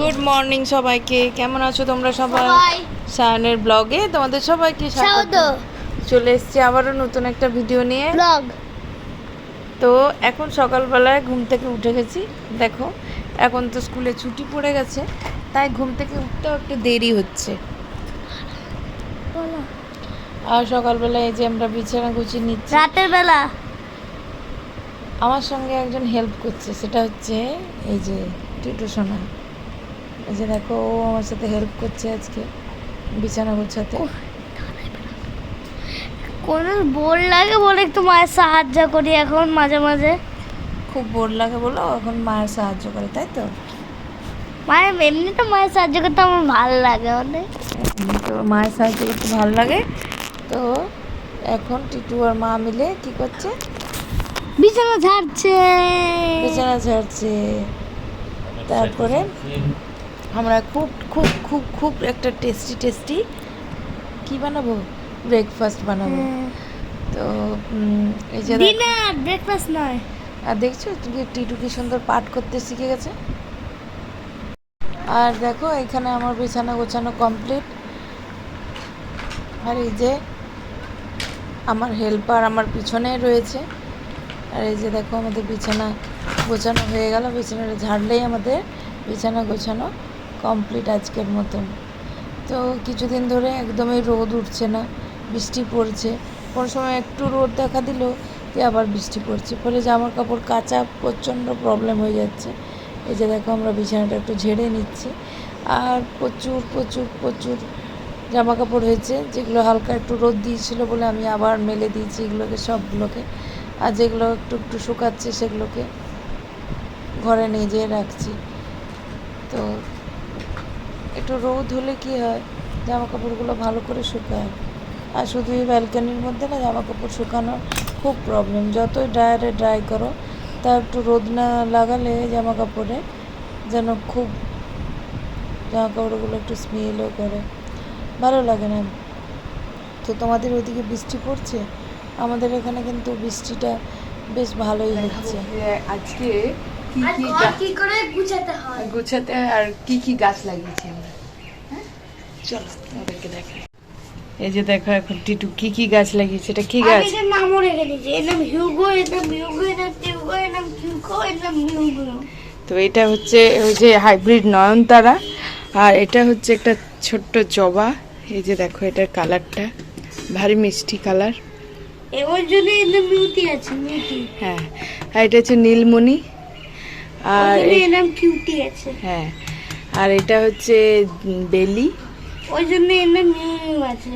Good morning সবাইকে। কেমন আছো তোমরা সবাই? সায়নের ব্লগে তোমাদের সবাইকে স্বাগত। চলে এসেছি আবারও নতুন একটা ভিডিও নিয়ে। ব্লগ। তো এখন সকালবেলায় ঘুম থেকে উঠে গেছি। দেখো এখন তো স্কুলে ছুটি পড়ে গেছে তাই ঘুম থেকে উঠতেও একটু দেরি হচ্ছে। আর সকালবেলায় এই যে আমরা বিছানা গুছিয়ে নিচ্ছি। রাতের বেলা। আমার সঙ্গে একজন হেল্প করছে সেটা হচ্ছে এই যে টিটু সোনা। এই যে দেখো ও আমার সাথে হেল্প করছে আজকে বিছানা গোছাতে। কোনো বোর লাগে বলে একটু মায়ের সাহায্য করি এখন মাঝে মাঝে। খুব বোর লাগে বলো এখন মায়ের সাহায্য করে তাই তো? মায়ের এমনি তো মায়ের সাহায্য করতে আমার ভালো লাগে অনেক। তো মায়ের সাহায্য করতে ভালো লাগে। তো এখন টিটু আর মা মিলে কি করছে? বিছানা ঝাড়ছে। বিছানা ঝাড়ছে। তারপরে আমরা খুব খুব খুব খুব একটা টেস্টি টেস্টি কি বানাবো? ব্রেকফাস্ট বানাবো। তো এই যে ডিনার ব্রেকফাস্ট নয়। আর দেখছ তুমি টিটু কি সুন্দর পাঠ করতে শিখে গেছে? আর দেখো এখানে আমার বিছানা গোছানো কমপ্লিট আর এই যে আমার হেল্পার আমার পিছনে রয়েছে। আর এই যে দেখো আমাদের বিছানা গোছানো হয়ে গেল। বিছানাটা ঝাড়লেই আমাদের বিছানা গোছানো কমপ্লিট আজকের মতন। তো কিছুদিন ধরে একদমই রোদ উঠছে না, বৃষ্টি পড়ছে। কোনো সময় একটু রোদ দেখা দিল যে আবার বৃষ্টি পড়ছে। ফলে জামা কাপড় কাচা প্রচণ্ড প্রবলেম হয়ে যাচ্ছে। এই যে দেখো আমরা বিছানাটা একটু ঝেড়ে নিচ্ছি। আর প্রচুর প্রচুর প্রচুর জামা কাপড় হয়েছে, যেগুলো হালকা একটু রোদ দিয়েছিল বলে আমি আবার মেলে দিয়েছি এগুলোকে, সবগুলোকে। আর যেগুলো একটু একটু শুকাচ্ছে সেগুলোকে ঘরে নিয়ে যেয়ে রাখছি। তো একটু রোদ হলে কি হয়? জামা কাপড়গুলো ভালো করে শুকায়। আর শুধু এই ব্যালকানির মধ্যে না জামা কাপড় শুকানোর খুব প্রবলেম যতই ড্রায়ারে ড্রাই করো তা একটু রোদ না লাগালে জামা কাপড়ে যেন খুব জামা কাপড়গুলো একটু স্মেলও করে। ভালো লাগে না। তো তোমাদের ওইদিকে বৃষ্টি পড়ছে? আমাদের এখানে কিন্তু বৃষ্টিটা বেশ ভালোই হচ্ছে। আজকে কি কি কি করে গুছাতে হয়? গোছাতে আর কি কি গাছ লাগিয়েছি আমরা? হ্যাঁ? চলো ওদেরকে দেখাই। এই যে দেখো এখন টিটু কি কি গাছ লাগিয়েছে এটা কি গাছ? আমি নামও রেখে দিয়েছি এর নাম হিউগো এর নাম হিউগো এর নাম টিউগো এর নাম কিউকো এর নাম হিউগো তো এটা হচ্ছে ওই যে হাইব্রিড নয়নতারা আর এটা হচ্ছে একটা ছোট্ট জবা। এই যে দেখো এটার কালারটা ভারী মিষ্টি কালার। এ ওর জন্য এর নাম মিউটি আছে মিউটি হ্যাঁ আর এটা হচ্ছে নীলমণি। আর নাম কিউটি আছে। হ্যাঁ আর এটা হচ্ছে বেলি। ওই জন্য এর নাম মিউ আছে।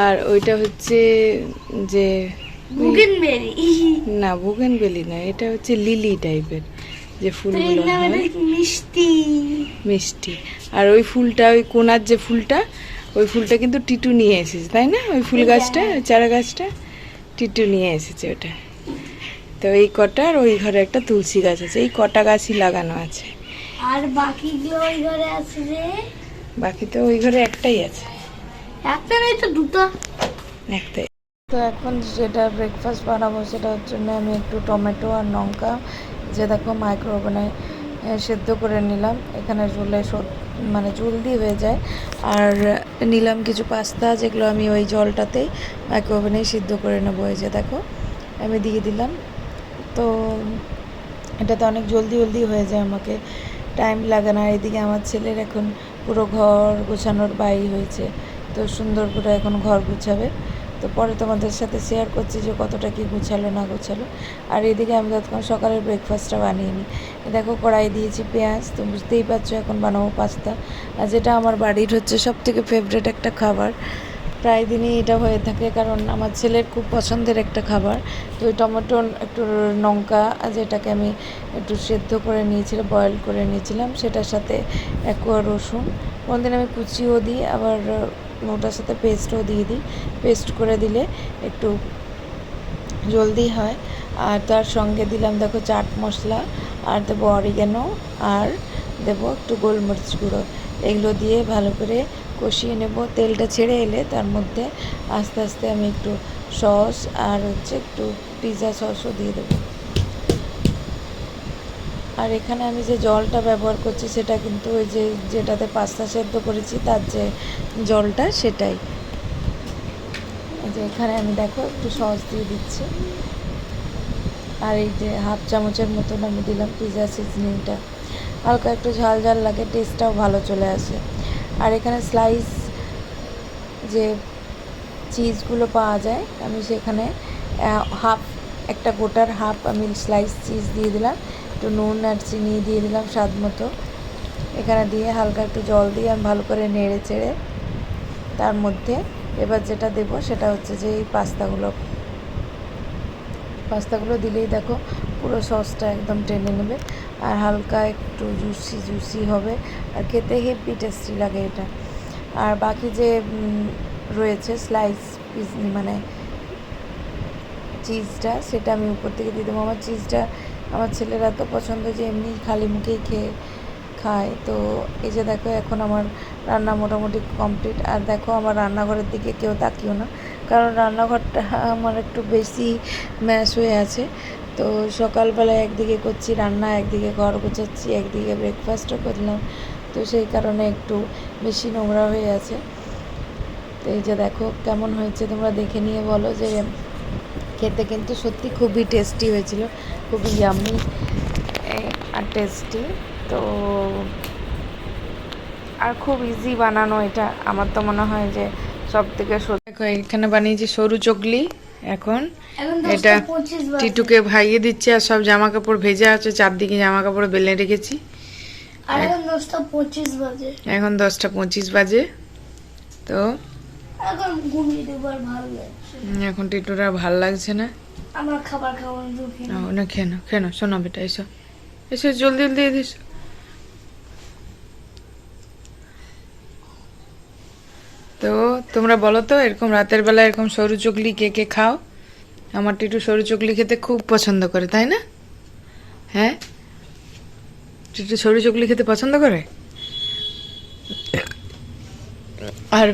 আর ওইটা হচ্ছে যে বুগেন বেরি না বুগেন বেলি না এটা হচ্ছে লিলি টাইপের যে ফুলগুলো মিষ্টি? মিষ্টি। আর ওই ফুলটা ওই কোনার যে ফুলটা ওই ফুলটা কিন্তু টিটু নিয়ে এসেছে তাই না? ওই ফুল গাছটা চারা গাছটা টিটু নিয়ে এসেছে ওটা। তো এই কটা আর ওই ঘরে একটা তুলসী গাছ আছে এই কটা গাছই লাগানো আছে। আর বাকিগুলো ওই ঘরে আছে রে বাকি তো ওই ঘরে একটাই আছে। একটা নেই তো দুটো। একটাই। তো এখন যেটা ব্রেকফাস্ট বানাবো সেটার জন্য আমি একটু টমেটো আর লঙ্কা যে দেখো মাইক্রো ওভেনে সেদ্ধ করে নিলাম। এখানে ঝুলে মানে জলদি হয়ে যায়। আর নিলাম কিছু পাস্তা যেগুলো আমি ওই জলটাতেই মাইক্রো ওভেনেই সিদ্ধ করে নেব। এই যে দেখো আমি দিয়ে দিলাম তো এটাতে অনেক জলদি জলদি হয়ে যায় আমাকে। টাইম লাগে না। এদিকে আমার ছেলের এখন পুরো ঘর গোছানোর বাই হয়েছে। তো সুন্দর করে এখন ঘর গুছাবে। তো পরে তোমাদের সাথে শেয়ার করছি যে কতটা কি গুছালো, না গোছালো। আর এদিকে আমি তৎক্ষণ সকালের ব্রেকফাস্টটা বানিয়ে নিই। দেখো কড়াই দিয়েছি পেঁয়াজ। তো বুঝতেই পারছ এখন বানাবো পাস্তা। আর যেটা আমার বাড়ির হচ্ছে সব থেকে ফেভারেট একটা খাবার প্রায় দিনই এটা হয়ে থাকে, কারণ আমার ছেলের খুব পছন্দের একটা খাবার। তো ওই টমেটো একটু লঙ্কা যেটাকে আমি একটু সেদ্ধ করে নিয়েছিলাম বয়েল করে নিয়েছিলাম, সেটার সাথে এক রসুন। কোনদিন আমি কুচিও দিই, আবার ওটার সাথে পেস্টও দিয়ে দিই। পেস্ট করে দিলে একটু জলদি হয়। আর তার সঙ্গে দিলাম, দেখো, চাট মশলা, আর দেবো অরিগ্যানো আর দেবো একটু গোলমরিচ গুঁড়ো। এগুলো দিয়ে ভালো করে কষিয়ে নেব, তেলটা ছেড়ে এলে তার মধ্যে আস্তে আস্তে আমি একটু সস আর হচ্ছে একটু পিৎজা সসও দিয়ে দেবো। আর এখানে আমি যে জলটা ব্যবহার করছি সেটা কিন্তু ওই যে যেটাতে পাস্তা সেদ্ধ করেছি তার যে জলটা সেটাই। যে এখানে আমি দেখো একটু সস দিয়ে দিচ্ছি। আর এই যে হাফ চামচের মতন আমি দিলাম পিৎজা সিজনিংটা। হালকা একটু ঝাল ঝাল লাগে, টেস্টটাও ভালো চলে আসে। আর এখানে স্লাইস যে চিজগুলো পাওয়া যায়, আমি সেখানে হাফ একটা গোটার হাফ আমি স্লাইস চিজ দিয়ে দিলাম, একটু নুন আর চিনি দিয়ে দিলাম স্বাদ মতো। এখানে দিয়ে হালকা একটু জল দিয়ে আমি ভালো করে নেড়ে চেড়ে তার মধ্যে এবার যেটা দেবো সেটা হচ্ছে যে এই পাস্তাগুলো। পাস্তাগুলো দিলেই দেখো পুরো সসটা একদম টেনে নেবে আর হালকা একটু জুসি জুসি হবে। আর খেতে হেভি টেস্টি লাগে এটা। আর বাকি যে রয়েছে স্লাইস পিস মানে চিজটা সেটা আমি উপর থেকে দিয়ে দেবো। আমার চিজটা আমার ছেলেরা তো পছন্দ যে এমনি খালি মুখেই খেয়ে খায়। তো এই যে দেখো, এখন আমার রান্না মোটামুটি কমপ্লিট আর দেখো, আমার রান্নাঘরের দিকে কেউ তাকিও না। কারণ রান্নাঘরটা আমার একটু বেশি ম্যাশ হয়ে আছে। তো সকালবেলায় একদিকে করছি, রান্না একদিকে ঘর গোছাচ্ছি, একদিকে ব্রেকফাস্টও করলাম। তো সেই কারণে একটু বেশি নোংরা হয়ে আছে। তো এই যে দেখো কেমন হয়েছে, তোমরা দেখে নিয়ে বলো যে খেতে কিন্তু সত্যি খুবই টেস্টি হয়েছিল, খুবই ইয়ামি আর টেস্টি তো আর খুব ইজি বানানো এটা। আমার তো মনে হয় যে সব থেকে এখানে বানিয়েছি সরু চকলি। এখন এটা টিটুকে ভাইয়ে দিচ্ছে আর সব জামা কাপড় ভেজা আছে চারদিকে জামা কাপড় বেলে রেখেছি। এখন দশটা পঁচিশ বাজে। এখন দশটা পঁচিশ বাজে তো এখন ঘুমিয়ে দেবো আর ভালো লাগছে এখন টিটুর ভালো লাগছে না। আমার খাবার খাওয়ানো ঢুকি না, না খেয়ে নাও খেয়ে নাও শোনো বেটা এসো। এসো জলদি জলদি এসো। তো তোমরা বলো তো, এরকম রাতের বেলা এরকম সরু চকলি কে কে খাও? আমার টিটু সরু চকলি খেতে খুব পছন্দ করে, তাই না? হ্যাঁ? টিটু সরু চকলি খেতে পছন্দ করে? আর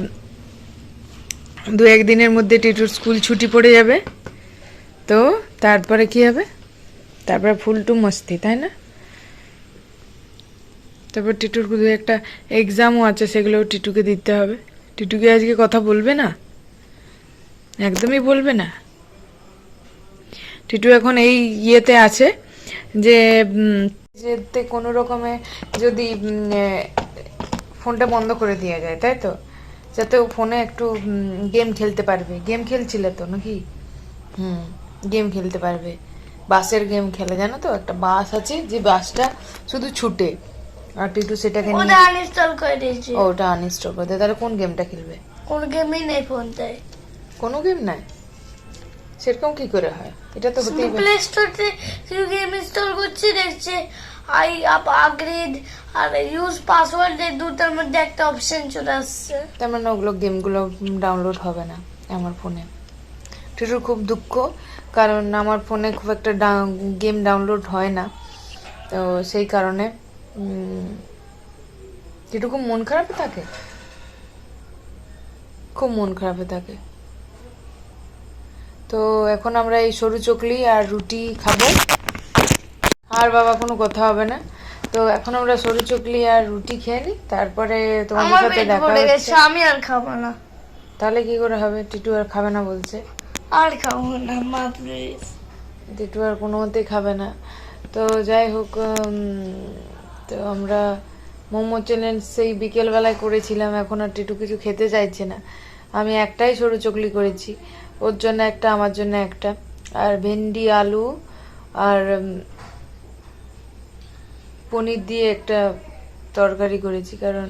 দু একদিনের মধ্যে টিটুর স্কুল ছুটি পড়ে যাবে, তো তারপরে কি হবে? তারপরে ফুলটু মস্তি, তাই না? তারপর টিটুর দু একটা এক্সামও আছে, সেগুলোও টিটুকে দিতে হবে। টিটুকে আজকে কথা বলবে না? একদমই বলবে না। টিটু এখন এই ইয়েতে আছে যে যেতে কোনো রকমে যদি ফোনটা বন্ধ করে দেওয়া যায়, তাই তো? যাতে ও ফোনে একটু গেম খেলতে পারবে। গেম খেলছিলে তো নাকি? হুম, গেম খেলতে পারবে। বাসের গেম খেলে, জানো তো? একটা বাস আছে, যে বাসটা শুধু ছুটে। আর টিটু সেটাকে নিয়ে ওটা আনইনস্টল করে দিয়েছি। ওটা আনইনস্টল করে দেয় তাহলে কোন গেমটা খেলবে? কোন গেমই নেই ফোনটায় কোনো গেম নাই? সেরকম কি করে হয়? এটা তো হতেই প্লে স্টোরে শুধু গেম ইনস্টল করছি দেখছে আই আপ আপগ্রেড আর ইউজ পাসওয়ার্ড এই দুটার মধ্যে একটা অপশন চলে আসছে। তার মানে ওগুলো গেমগুলো ডাউনলোড হবে না আমার ফোনে টিটুর খুব দুঃখ কারণ আমার ফোনে খুব একটা গেম ডাউনলোড হয় না। তো সেই কারণে টিটু খুব মন খারাপে থাকে? খুব মন খারাপে থাকে। তো এখন আমরা এই সরু চকলি আর রুটি খাব। আর বাবা কোনো কথা হবে না। তো এখন আমরা সরু চকলি আর রুটি খেয়ে নিই। তারপরে তোমাদের সাথে দেখা হচ্ছে। আমি আর খাব না। তাহলে কি করে হবে? টিটু আর খাবে না বলছে। আর খাব না মা প্লিজ টিটু আর কোনো মতেই খাবে না। তো যাই হোক তো আমরা মোমো চ্যালেঞ্জ সেই বিকেলবেলায় করেছিলাম, এখন আর টিটু কিছু খেতে চাইছে না। আমি একটাই সরু চকলি করেছি, ওর জন্য একটা, আমার জন্য একটা। আর ভেন্ডি, আলু আর পনির দিয়ে একটা তরকারি করেছি, কারণ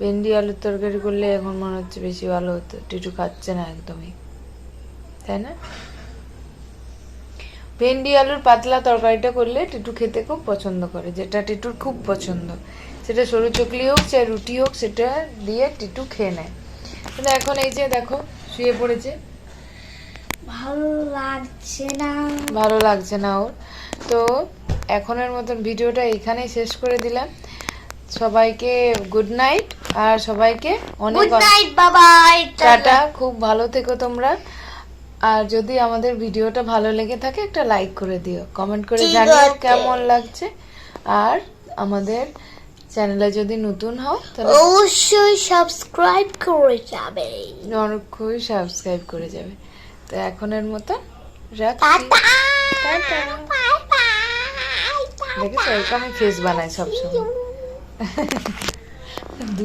ভেন্ডি, আলুর তরকারি করলে এখন মনে হচ্ছে বেশি ভালো হতো। টিটু খাচ্ছে না একদমই। তাই না? ভেন্ডি আলুর পাতলা তরকারিটা করলে টিটু খেতে খুব পছন্দ করে যেটা টিটুর খুব পছন্দ। সেটা সরু চকলি হোক চাই রুটি হোক সেটা দিয়ে টিটু খেয়ে নেয়। কিন্তু এখন এই যে দেখো শুয়ে পড়েছে। ভালো লাগছে না। ভালো লাগছে না ওর। তো এখনের মতন ভিডিওটা এখানেই শেষ করে দিলাম। সবাইকে গুড নাইট আর সবাইকে অনেক গুড নাইট বাবাই টাটা। খুব ভালো থেকো তোমরা। আর যদি আমাদের ভিডিওটা ভালো লেগে থাকে একটা লাইক করে দিও। কমেন্ট করে জানিও কেমন লাগছে। আর আমাদের চ্যানেলে যদি নতুন হও তাহলে অবশ্যই সাবস্ক্রাইব করে যাবে। অনেকক্ষই সাবস্ক্রাইব করে যাবে। তো এখনের মতো দেখেছ এরকম আমি ফেস বানাই সবসময়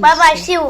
বাই বাই সি ইউ